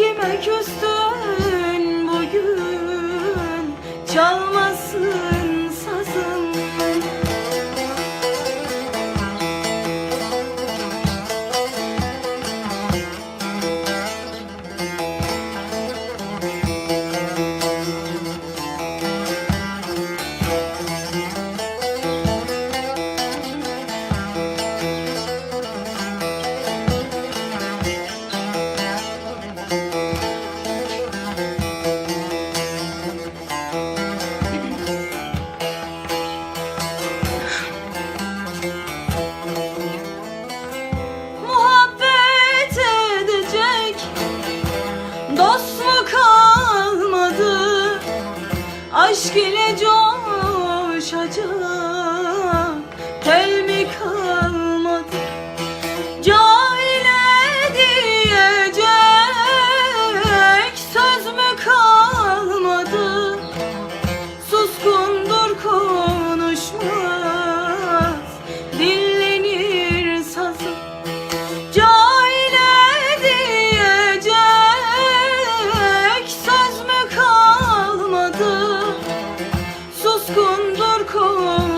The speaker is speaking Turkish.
Kime küstün Aşk ile coşacak Dorkun dorkun